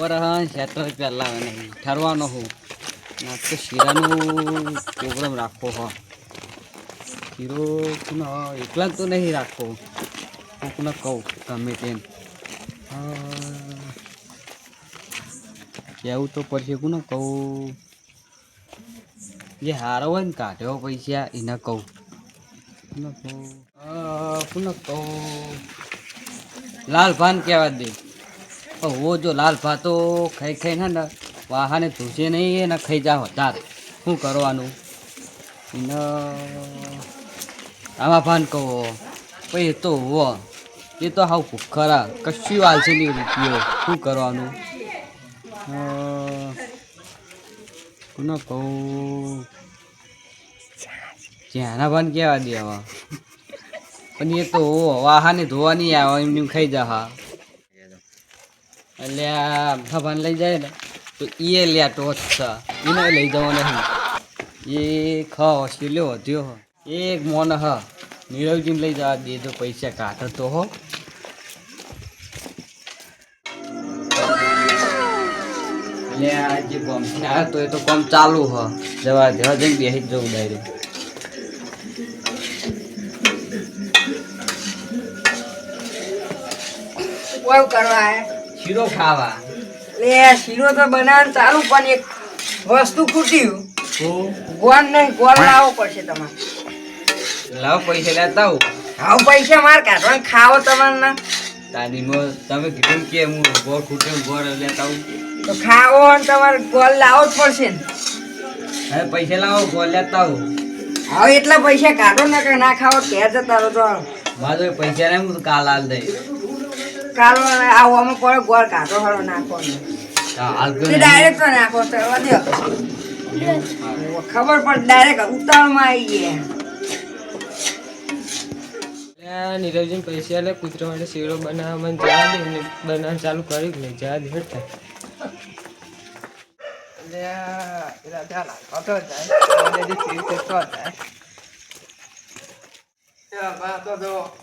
બપોર સેટર પહેલા નહીં. ઠરવાનો હું. તો શીરાનું પ્રોગ્રામ રાખવો હો. શીરો કોને એકલા તો નહીં રાખવો કોકને કહું, ગમે તેમ. કહેવું તો પડશે, કોને કહું? જે હારો હોય ને, કાઢ્યો પૈસા, એને કહું. કોને કહું? કોને કહું? લાલ ભાન કહેવા દે. વો જો લાલ ભાતો ખાઈ ખાઈને ને વાહાને ધૂસે નહીં એને ખાઈ જાઓ તાર શું કરવાનું એને આમાં ભાન કહો પછી એ તો હો એ તો હાવ ખરા કશું હાલશે નહીં રૂપિયો શું કરવાનું કોને કહું જ્યાંના ભાન કહેવા દે હવે પણ એ તો વાહાને નહીં આવે એમને એમ ખાઈ જા હા એટલે આ ભગવાન લઈ જાય ને, તો એ લ્યા ટોચ છે. એને લઈ જવો નહીં એ ખ શીલ્યો વધ્યો હો એક મોન હ. નીરવજીને લઈ જવા દે, જો પૈસા કાઢો તો હો. એટલે આ જે બોમ્બથી આવ્યો તો એ તો કામ ચાલુ હ. જવા દે હવે જઈને બેસી જવું? શીરો ખાવા. લે શીરો તો બનાવવાનું ચાલુ પણ એક વસ્તુ ખૂટ્યું ગોળ નહીં ગોળ લાવવો પડશે તમારે. લાવ પૈસા લેતા આવું. આવું પૈસા માર કાઢવા ખાવો તમારે દાદીમાં તમે કીધું કે હું ગોળ ખૂટે ગોળ લેતા આવું તો ખાવો અને તમારે ગોળ લાવવો જ પડશે ને. હવે પૈસા લાવો ગોળ લેતા આવું. હવે એટલા પૈસા કાઢો ને કે ના ખાવો ત્યાં જતા રહો તો મારે પૈસા ને હું કાલ હાલ દઈ કાલો આવો અમે પડે ગોળ કાઢો હારો નાખો ને ડાયરેક્ટ તો નાખો તો વધ્યો ખબર પડે ડાયરેક્ટ ઉતાવળમાં આવી ગયા નીરવજીને પૈસા લે કૂતરા માટે શીરો બનાવવામાં જવા દે ને બનાવવાનું ચાલુ કર્યું ને જવા દે હેઠા એટલે આ બનાવવાનું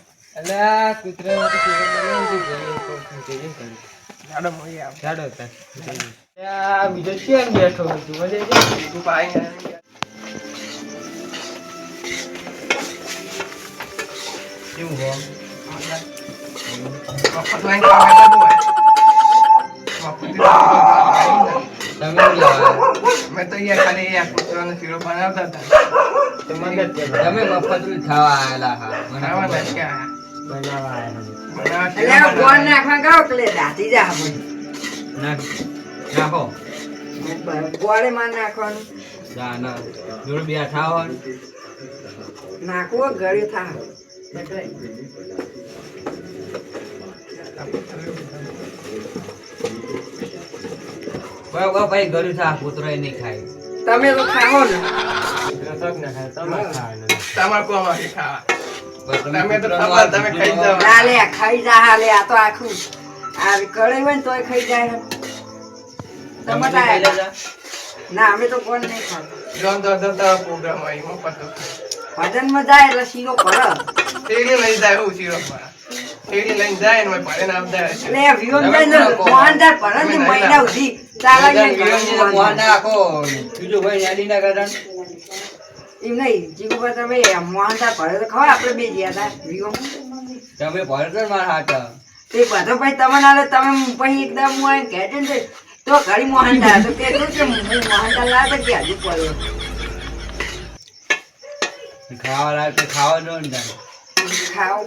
જઈને. આ બીજો ક્યાં બેઠો હતો? તું પાઈ કેવું તમે શું લાવ્યા? મેં તો અહીંયા ખાલી આ કૂતરાનો શીરો બનાવતા હતા. તમે મફતનું ખાવા આયેલા હા. નાખવા ગળ્યું થા બરાબર ભાઈ ગળ્યું થા કૂતરો એ નહીં ખાય. તમે તો ખાઓ ને. તમારે કોમાંથી ખાવા. તમે તો ખબર, તમે ખાઈ કૂતરાનું જાઓ. ખાઈ જા હા આ તો આખું આ કળે હોય ને તોય ખાઈ જાય તમે તમે ખાઈ જાજા? ના અમે તો કોણ નહીં ખાતા. જોન તો જતા પ્રોગ્રામ હોય એમાં પતો ભજન જાય એટલે શીરો પડે. શેરડી લઈ જાય શીરો પર લઈને ને. એટલે વિયોન જાય ને મોહનદાર પડે ને મહિના સુધી ચાલે ને. બીજું ભાઈ યાદી ના એમ નહીં જીગુભાઈ તમે મોહનતા ભરે તો ખબર આપણે બે ગયા હતા વિયો તમે ભરે તો મારા હાથ? તે બધો ભાઈ તમે ના તમે પછી એકદમ હું એમ કહે છે ને તો ઘડી મોહનતા તો કહેતું કે હું મોહનતા લાવે કે હજુ પડ્યો. ખાવા લાગે તો ખાવા ને તારે.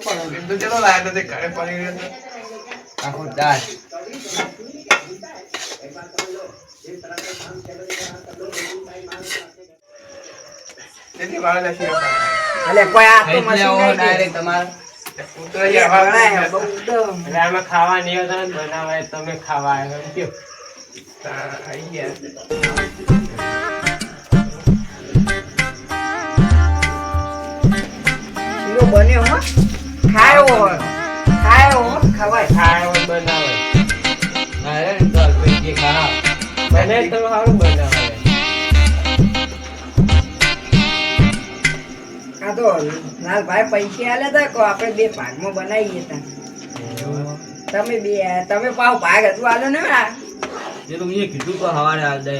પડે. તો ચલો લાયા તો ઘરે પડી રહ્યો તો. આખો દાળ. તેથી વાળેલા શીરો એટલે કોઈ આ તો મશીન direct તમારે વાળે બનાવાય તમે ખાવા આવ્યો કયો શીરો બન્યો હો. ખાયો હોય ખાયો હો ખવાય. ખાવા હોય બનાવાય ના રે ને ચાલ જે ખા બને તો સારું તો લાલભાઈ પૈસા આલે તા કો આપણે બે ભાગમાં બનાવીએ તા. તમે બે તમે પાવ ભાગ હતું આલો ને આ? તો મેં કીધું તો હવારે આલ દે.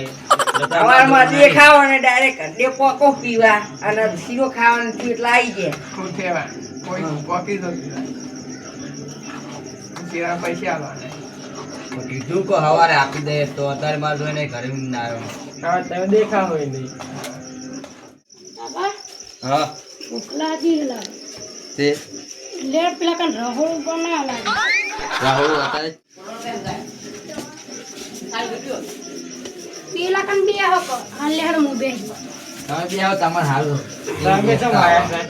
સવારમાં જે ખાવ ડાયરેક્ટ ઘંટે પોકો પીવા અને શીરો ખાવાનું થયું એટલે આવી ગયા. કોઈ પોકી તો શીરા પૈસા આલવાના. કીધું કે હવારે આપી દે તો અત્યારે મારે જોઈને ઘરે ના આવ્યો તમે દેખા હોય નહીં. હા. લાગે તે? લેટ પેલા કાન રહોળ ઉપર ના લાગે. રાહુલ અત્યારે પેલા કાન બે હકો. હાલ લેડ હું બેસ. તમે બે આવો તમારે હાલ તમે ચમ આયા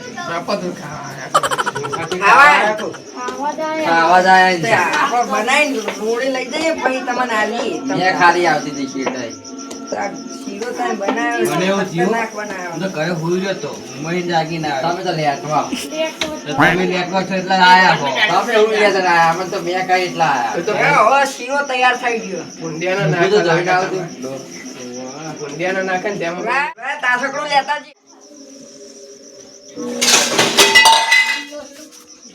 આવાજ આપણે બનાવીને રોડે લઈ જઈએ પછી તમને આલીએ મેં ખાલી આવતી હતી શીટાઈ આ બનાવ્યો મને એવું થયું. ખતરનાક બનાવ્યો. હું તો ઘરે ભૂલ ગયો તો હું જાગી ના તમે તો લેટવા તમે લેટવા છો એટલે આયા હો. તમે એવું લેતા ના આયા અમે તો મેં કઈ એટલા આયા. તો હવે શીરો તૈયાર થઈ ગયો. નાખા. નાખે. ને તેમાં તાસકડું લેતા જઈએ.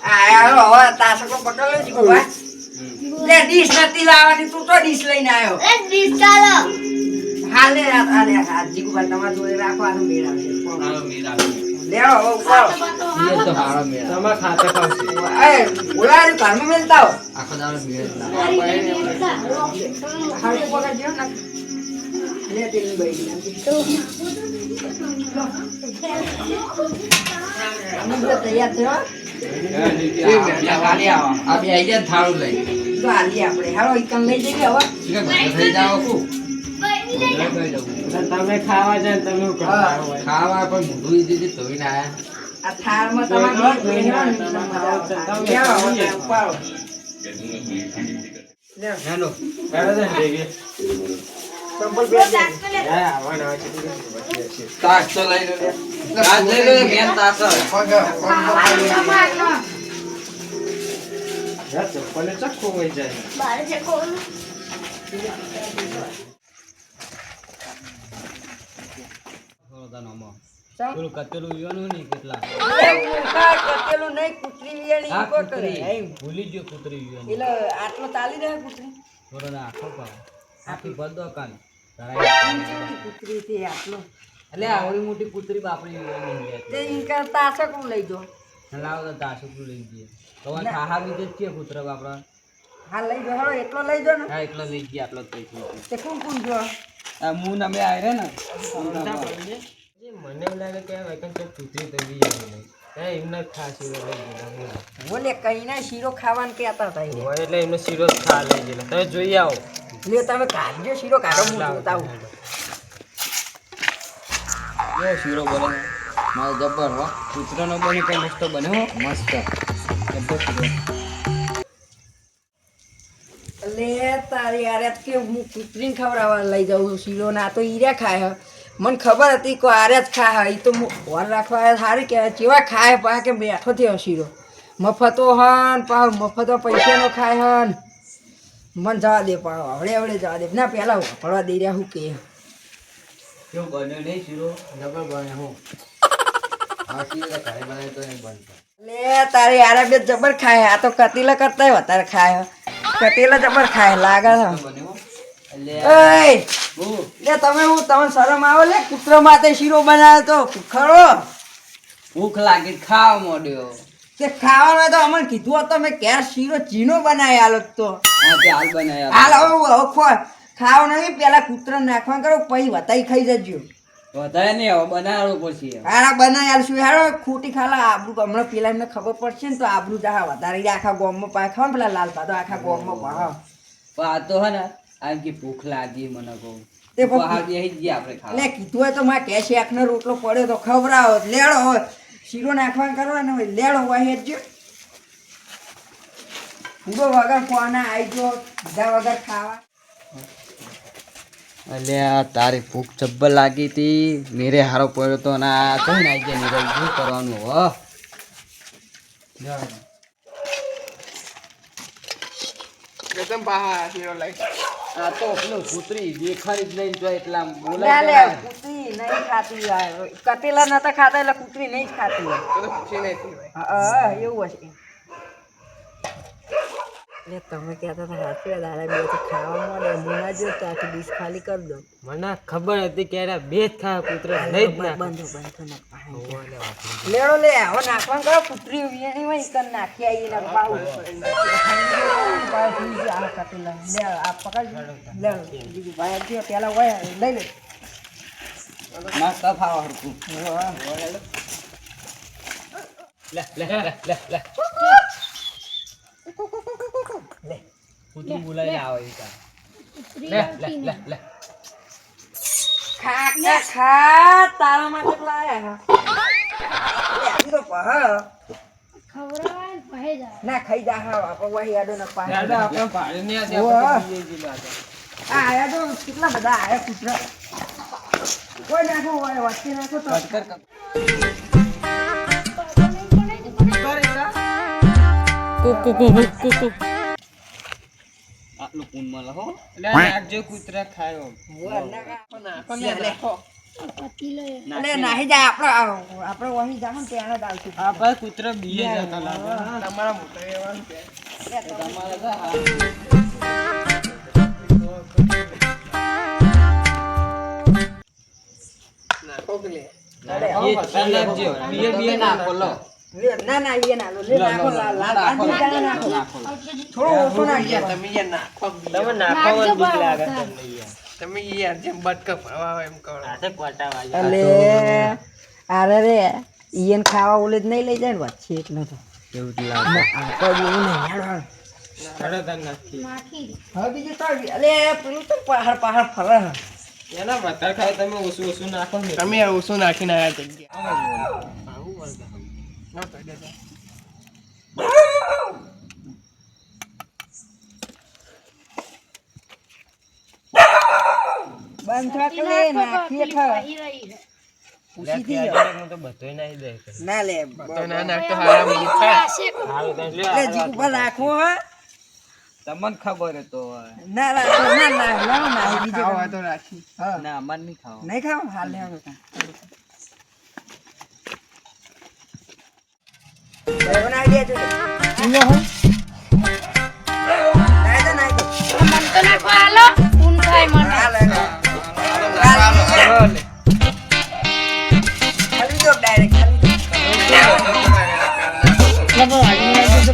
આ હવે તાસકડું પકડ લો જીગુભા. લે, ડીશ નથી લાવવાની તું તો ડીશ લઈને આવ્યો એ ડીશ ચાલો. હાલ આ લે આ જીગુભાઈ તમારા જોડે રાખો આનો મેળ આવશે મેળ આવે. લેવો ઉપાડો. ઈ તો હારો મેળ. તમારે ખાવશે એ, ઘરમાં મેલતા હો. આખો દાડો મેળ લે, બાઈ તૈયાર થયો. તો આલીએ આપણે હાલો ઈકન લઈ જઈએ હવે થઈ જાઓ કુ? તમે ખાવા જાય તમે ખાવા પણ મોઢું દીધી ધોઈને આયા. આ થાળમાં તમારે બે પહેરવાનું એટલે મજા આવે. લેવો, હવે ઉપાડો. હેલો. બરાબર ને ભેગી? ચંપલ પહેરી લે. હા, આવવાના હોય છે. તાસ તો લઈ લો લે. તાસ લઈ લો લે, બેન તાસ હોય. હા, ચપ્પલે ચખ્ખું હોય જાય બારે છે પેલું કચરું ઈવાનું નહીં કેટલા? એ નહીં, કૂતરી વિયાણી આ કરે. ભૂલી ગયો કૂતરી ઈવાનું. એટલે આટલો ચાલી રહે કૂતરી? થોડો ના આખો પાવ. આખી ભર કાન. કૂતરી થી આટલો? એટલે આવડી મોટી કૂતરી બાપડી ઈવાની તે લેતી. ઈકા તાસકડું લઈ જો. લાવો તો તાસુકડું લઈ જઈએ. તો ખાહા બીજે છે કૂતરા બાપડા? હા લઈ જો. હાલો એટલો લઈ જો ને. હા એટલો લઈ ગયા આટલો જ પૈસા છે. તે કોણ કોણ જો? આ મું ના આયરે ને. મને એવું લાગે કે આ વૈકલ્પ કંઈક કૂતરી તો બી આવી નહીં. હા, એમને ખા શીરો લઈ ગયેલા બોલો. બોલે કઈ ના શીરો ખાવાનું કહેતા હતા ઈ. હોય એટલે એમનો શીરો ખા લઈ ગયેલા. તમે જોઈ આવો. લે તમે કાઢજો શીરો કાઢો હું જોતા આવું. શીરો બોલે મારો જબ્બર હો. કૂતરાનો બને પણ મસ્ત બને હો. મસ્ત. જબ્બર શીરો. લે તારી યાર કે હું કૂતરીને ખવડાવવા લઈ જાઉં શીરો. ના તો ઈરા ખાય હ. મને ખબર હતી કે આરે જ ખા એ તો ઓર રાખવા સારી કહેવાય કેવા ખાય પા કે બેઠો થયો શીરો. મફતો હન પા મફતો પૈસાનો ખાય હન. મન જવા દે પાડો હવડે હવડે જવા દે. ના પહેલાં પડવા દઈ રહ્યા હું કે. કેવું બન્યો નહીં શીરો? હું. લે તારે યાર બે જબર ખાય. આ તો કતીલા કરતા વધારે ખાય. કતીલા જબર ખાય લાગે છે. લે. તમે હું? તમને શરમ આવે? લે કૂતરો માટે શીરો બનાવ્યો તો ખરો ભૂખ લાગી ખાવા મોડ્યો. કે ખાવાનો તો અમને કીધું હતું મેં ક્યાં શીરો ચીનો બનાવી આલો તો. હાલ બનાવ્યા હાલ હવે હવે ખાવ નહીં પેલા કૂતરો નાખવા કરો પછી વતાઈ ખાઈ જજો. વધારે નહીં હવે બનાવવું પછી હારા બનાવી આલશું. હારો ખોટી ખાલા આબરૂ હમણાં પેલા એમને ખબર પડશે ને તો આબરૂ જા વધારે આખા ગોમમાં માં ખાવ પેલા લાલ પાતો આખા ગોમમાં માં તો હે ને. આમ કે ભૂખ લાગી મને કહું તે આપણે ખાવા. કીધું હોય તો માં કેશ એકનો રોટલો પડ્યો તો ખવડાવો. લેડો હોય. શીરો નાખવા કરવાનો હોય. લેડો હોય હેડજો પૂરો વગર કોના આવી જો બધા વગર ખાવા. અલ્યા તારી ભૂખ જબ્બર લાગી હતી. મેરે હારો પડ્યો તો ના કઈ ના ગયા? નીરજ શું કરવાનું હો? એકદમ બહાર હીરો લાઈ આ તો પેલો કૂતરી દેખાડી જ નહીં તો એટલા બોલાય. કૂતરી નહીં ખાતી કટેલા નતા ખાતા એટલે કૂતરી નહીં જ ખાતી. હોય તો તો. નહીં હા એવું હશે. એટલે તમે કહેતા હતા સાચી વાત આરે બે તો ખાવા મળે મુના જો તો આખી ડીશ ખાલી કરી દો. મને ખબર હતી કે આ બે જ ખાવા પુત્ર નહીં જ. બંધો બંધો લેડો લે આવો નાખવાનું કરો પુત્રી વિયાણી હોય ઈકન નાખી આવી ને પાઉ. આ કાપી લે લે આ પકડ લે બીજું ભાઈ આપજો પેલા હોય લઈ લે. ના કફ આવો હરકું લે લે લે લે લે. કૂતરું બોલાઈને આવે ઈ લે લે લે લે. ખા ખા ખા તારા માટે લાયા તો પહ ખવડાવાય ને પહે જાય. ના ખાઈ જા હા આપણે વહી આડો ના પાહે દાદા આપણે ભાડે નહીં આતે, ઓવા. આપણે બીજે જ દાદા. આ આયા તો કેટલા બધા આયા કુતરા. કોઈ નાખો હોય વચ્ચે નાખો તો. કટકર કપ આટલું પૂન મળે હો લે, નાખજો કૂતરા ખાયો લે, લે. પતિ લે અલે નાહી જાય આપણે આપણે વહી જાવ ને ત્યાં જ આવશું આ ભાઈ કૂતરા બીએ જતા લાગે તમારા મોટા એવા તમારે તો હા. એ વધારે નાખજો બીએ બીએ ના નાખો લે, ના ના એ ના લો લે નાખો લાલ લાલ નાખો, નાખો નાખો થોડો ઓછો નાખજો તમે નાખજો નાખવા બીક લાગે તમને તમે યાર જેમ બટકા ભરવા એમ કરો. હાથે પટાવા અલે અરે રે ઈયન ખાવા ઓલે જ નહીં લઈ જાય ને વચ્ચે એટલે તો. કેવું જ લાગે. આ એવું નહીં હેડો હળદર નાખી. નાખી દે. હવે બીજું તો અલે પેલું તો પહાડ પહાડ ફરે હે. એના વધારે ખાય તમે ઓછું ઓછું નાખો તમે ઓછું નાખીને આવ્યા જગ્યા રાખો તમને ખબર હતો તો ના રાખો ના ના લાવો ના તો રાખી. ના અમાર નહીં ખાવ. નહીં ખાવ? હાલ લે હવે તા બનાવી દેજો ઈનો હો નાઈ દે નાઈ દે મન તો ના આલો ઊન થાય મને હાલ હાલ ખાલી દો ડાયરેક્ટ ખાલી દો વાહ જીજે